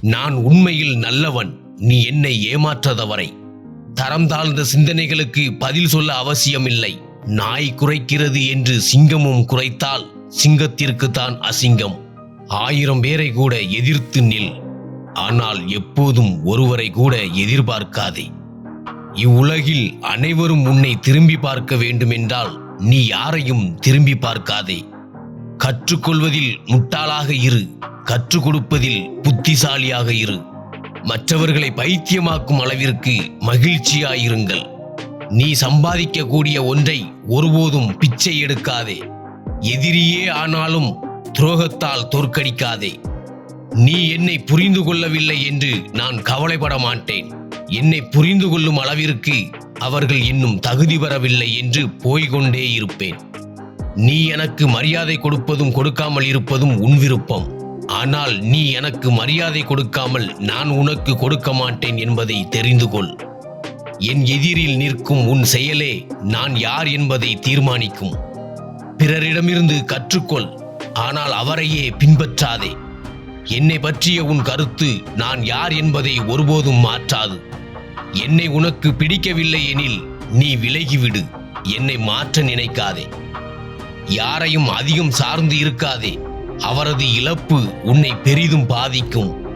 நான் உண்மையில் நல்லவன் நீ என்னை ஏமாற்றாதவரை. தரம் தாழ்ந்த சிந்தனைகளுக்கு பதில் சொல்ல அவசியமில்லை. நாய் குறைக்கிறது என்று சிங்கமும் குறைத்தால் சிங்கத்திற்கு தான் அசிங்கம். ஆயிரம் பேரை கூட எதிர்த்து நில். ஆனால் எப்போதும் ஒருவரை கூட எதிர்பார்க்காதே. இவ்வுலகில் அனைவரும் உன்னை திரும்பி பார்க்க வேண்டுமென்றால் நீ யாரையும் திரும்பி பார்க்காதே. கற்றுக்கொள்வதில் முட்டாளாக இரு. கற்றுக் கொடுப்பதில் புத்திசாலியாக இரு. மற்றவர்களை பைத்தியமாக்கும் அளவிற்கு மகிழ்ச்சியாயிருங்கள். நீ சம்பாதிக்கக்கூடிய ஒன்றை ஒருபோதும் பிச்சை எடுக்காதே. எதிரியே ஆனாலும் துரோகத்தால் தோற்கடிக்காதே. நீ என்னை புரிந்து கொள்ளவில்லை என்று நான் கவலைப்பட மாட்டேன். என்னை புரிந்து கொள்ளும் அளவிற்கு அவர்கள் இன்னும் தகுதி பெறவில்லை என்று போய்கொண்டே இருப்பேன். நீ எனக்கு மரியாதை கொடுப்பதும் கொடுக்காமல் இருப்பதும் உன் விருப்பம். ஆனால் நீ எனக்கு மரியாதை கொடுக்காமல் நான் உனக்கு கொடுக்க மாட்டேன் என்பதை தெரிந்து கொள். என் எதிரில் நிற்கும் உன் செயலே நான் யார் என்பதை தீர்மானிக்கும். பிறரிடமிருந்து கற்றுக்கொள் ஆனால் அவரையே பின்பற்றாதே. என்னை பற்றிய உன் கருத்து நான் யார் என்பதை ஒருபோதும் மாற்றாது. என்னை உனக்கு பிடிக்கவில்லை எனில் நீ விலகிவிடு என்னை மாற்ற நினைக்காதே. யாரையும் அதிகம் சார்ந்து இருக்காதே. அவரது இழப்பு உன்னை பெரிதும் பாதிக்கும்.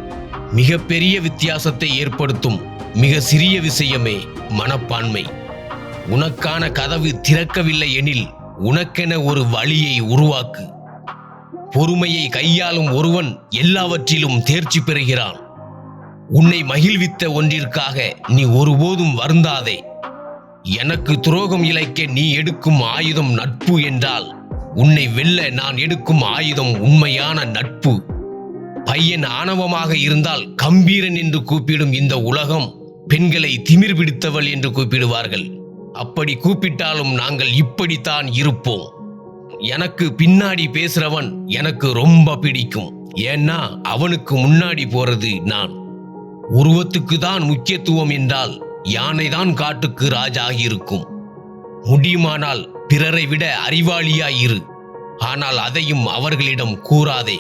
மிக பெரிய வித்தியாசத்தை ஏற்படுத்தும். மிக சிறிய விஷயமே மனப்பான்மை. உனக்கான கதவு திறக்கவில்லை எனில் உனக்கென ஒரு வழியை உருவாக்கு. பொறுமையை கையாளும் ஒருவன் எல்லாவற்றிலும் தேர்ச்சி பெறுகிறான். உன்னை மகிழ்வித்த ஒன்றிற்காக நீ ஒருபோதும் வருந்தாதே. எனக்கு துரோகம் இழைக்க நீ எடுக்கும் ஆயுதம் நட்பு என்றால் உன்னை வெல்ல நான் எடுக்கும் ஆயுதம் உண்மையான நட்பு. பையன் ஆணவமாக இருந்தால் கம்பீரன் என்று கூப்பிடும் இந்த உலகம் பெண்களை திமிர் பிடித்தவள் என்று கூப்பிடுவார்கள். அப்படி கூப்பிட்டாலும் நாங்கள் இப்படித்தான் இருப்போம். எனக்கு பின்னாடி பேசுறவன் எனக்கு ரொம்ப பிடிக்கும். ஏன்னா அவனுக்கு முன்னாடி போறது நான். உருவத்துக்கு தான் முக்கியத்துவம் என்றால் யானை தான் காட்டுக்கு ராஜாகி இருக்கும். முடியுமானால் பிறரை விட அறிவாளியாயிரு. ஆனால் அதையும் அவர்களிடம் கூறாதே.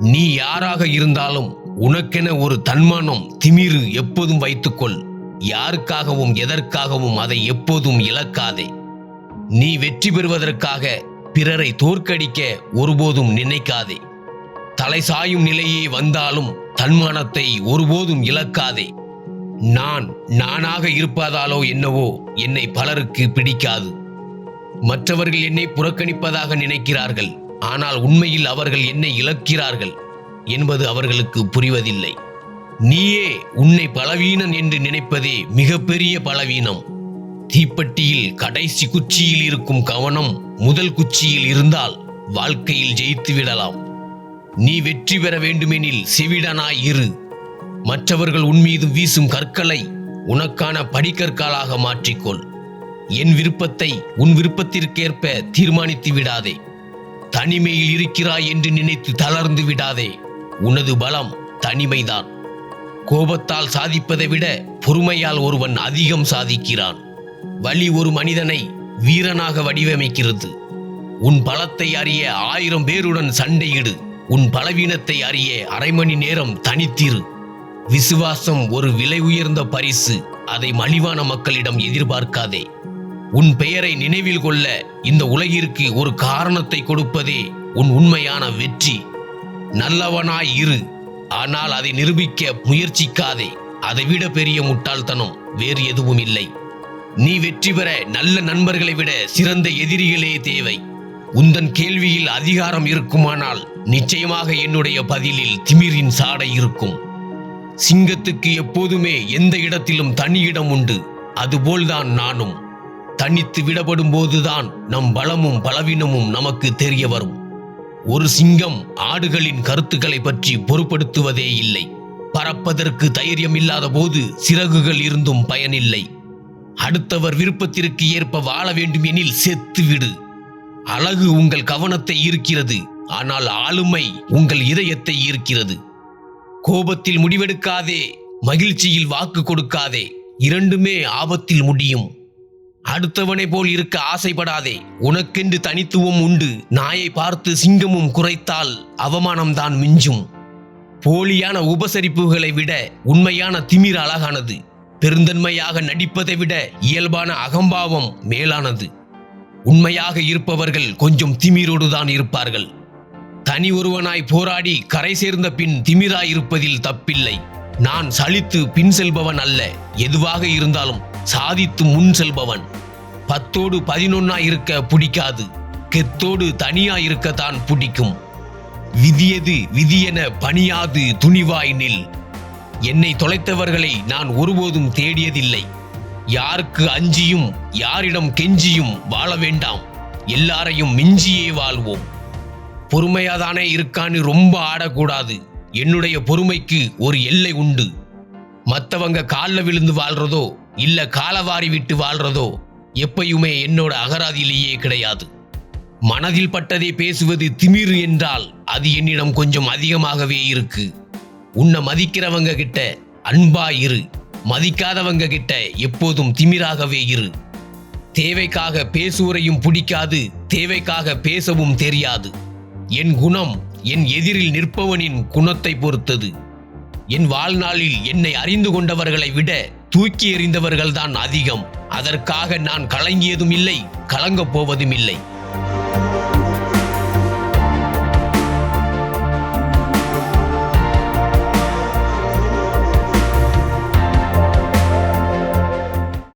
நீ யாராக இருந்தாலும் உனக்கென ஒரு தன்மானம் திமிரு எப்போதும் வைத்துக்கொள். யாருக்காகவும் எதற்காகவும் அதை எப்போதும் இழக்காதே. நீ வெற்றி பெறுவதற்காக பிறரை தோற்கடிக்க ஒருபோதும் நினைக்காதே. தலை சாயும் நிலையே வந்தாலும் தன்மானத்தை ஒருபோதும் இழக்காதே. நான் நானாக இருப்பதாலோ என்னவோ என்னை பலருக்கு பிடிக்காது. மற்றவர்கள் என்னை புறக்கணிப்பதாக நினைக்கிறார்கள். ஆனால் உண்மையில் அவர்கள் என்னை இழக்கிறார்கள் என்பது அவர்களுக்கு புரிவதில்லை. நீயே உன்னை பலவீனன் என்று நினைப்பதே மிகப்பெரிய பலவீனம். தீப்பெட்டியில் கடைசி குச்சியில் இருக்கும் கவனம் முதல் குச்சியில் இருந்தால் வாழ்க்கையில் ஜெயித்து விடலாம். நீ வெற்றி பெற வேண்டுமெனில் செவிடனாய் இரு. மற்றவர்கள் உன்மீது வீசும் கற்களை உனக்கான படிக்கற்களாக மாற்றிக்கொள். என் விருப்பத்தை உன் விருப்பத்திற்கேற்ப தீர்மானித்து விடாதே. தனிமையில் இருக்கிறாய் என்று நினைத்து தளர்ந்து விடாதே. உனது பலம் தனிமைதான். கோபத்தால் சாதிப்பதை விட பொறுமையால் ஒருவன் அதிகம் சாதிக்கிறான். வலி ஒரு மனிதனை வீரனாக வடிவமைக்கிறது. உன் பலத்தை அறிய ஆயிரம் பேருடன் சண்டையிடு. உன் பலவீனத்தை அறிய அரை மணி நேரம் தனித்திரு. விசுவாசம் ஒரு விலை உயர்ந்த பரிசு. அதை மலிவான மக்களிடம் எதிர்பார்க்காதே. உன் பெயரை நினைவில் கொள்ள இந்த உலகிற்கு ஒரு காரணத்தை கொடுப்பதே உன் உண்மையான வெற்றி. நல்லவனாய் இரு ஆனால் அதை நிரூபிக்க முயற்சிக்காதே. அதைவிட பெரிய முட்டாள்தனம் வேறு எதுவும் இல்லை. நீ வெற்றி பெற நல்ல நண்பர்களை விட சிறந்த எதிரிகளே தேவை. உந்தன் கேள்வியில் அதிகாரம் இருக்குமானால் நிச்சயமாக என்னுடைய பதிலில் திமிரின் சாடை இருக்கும். சிங்கத்துக்கு எப்போதுமே எந்த இடத்திலும் தனி இடம் உண்டு. அதுபோல்தான் நானும். தனித்து விடப்படும் போதுதான் நம் பலமும் பலவீனமும் நமக்கு தெரிய வரும். ஒரு சிங்கம் ஆடுகளின் கருத்துக்களை பற்றி பொருட்படுத்துவதே இல்லை. பறப்பதற்கு தைரியம் இல்லாத போது சிறகுகள் இருந்தும் பயனில்லை. அடுத்தவர் விருப்பத்திற்கு ஏற்ப வாழ வேண்டும் எனில் செத்துவிடு அழகு உங்கள் கவனத்தை ஈர்க்கிறது ஆனால் ஆளுமை உங்கள் இதயத்தை ஈர்க்கிறது. கோபத்தில் முடிவெடுக்காதே மகிழ்ச்சியில் வாக்கு கொடுக்காதே இரண்டுமே ஆபத்தில் முடியும். அடுத்தவனை போல் இருக்க ஆசைப்படாதே. உனக்கென்று தனித்துவம் உண்டு. நாயை பார்த்து சிங்கமும் குறைத்தால் அவமானம்தான் மிஞ்சும். போலியான உபசரிப்புகளை விட உண்மையான திமிர் அழகானது. பெருந்தன்மையாக நடிப்பதை விட இயல்பான அகம்பாவம் மேலானது. உண்மையாக இருப்பவர்கள் கொஞ்சம் திமிரோடுதான் இருப்பார்கள். தனி ஒருவனாய் போராடி கரை சேர்ந்த பின் திமிராய் இருப்பதில் தப்பில்லை. நான் சலித்து பின் செல்பவன் அல்ல. எதுவாக இருந்தாலும் சாதித்து முன் செல்பவன். பத்தோடு பதினொன்னா இருக்க பிடிக்காது. கெத்தோடு தனியா இருக்கத்தான் பிடிக்கும். விதியது விதியென பணியாது துணிவாய் நில். என்னை தொலைத்தவர்களை நான் ஒருபோதும் தேடியதில்லை. யாருக்கு அஞ்சியும் யாரிடம் கெஞ்சியும் வாழ வேண்டாம். எல்லாரையும் மிஞ்சியே வாழ்வோம். பொறுமையாதானே இருக்கான்னு ரொம்ப ஆடக்கூடாது. என்னுடைய பொறுமைக்கு ஒரு எல்லை உண்டு. மற்றவங்க கால்ல விழுந்து வாழ்றதோ இல்லை காலவாரி விட்டு வாழ்றதோ எப்பயுமே என்னோட அகராதியிலேயே கிடையாது. மனதில் பட்டதை பேசுவது திமிரு என்றால் அது என்னிடம் கொஞ்சம் அதிகமாகவே இருக்கு. உன்னை மதிக்கிறவங்க கிட்ட அன்பா இரு. மதிக்காதவங்க கிட்ட எப்போதும் திமிராகவே இரு. தேவைக்காக பேசுவரையும் பிடிக்காது தேவைக்காக பேசவும் தெரியாது. என் குணம் என் எதிரில் நிற்பவனின் குணத்தை பொறுத்தது. என் வாழ்நாளில் என்னை அறிந்து கொண்டவர்களை விட தூக்கி எறிந்தவர்கள்தான் அதிகம். அதற்காக நான் கலங்கியதும் இல்லை கலங்கப் போவதும் இல்லை.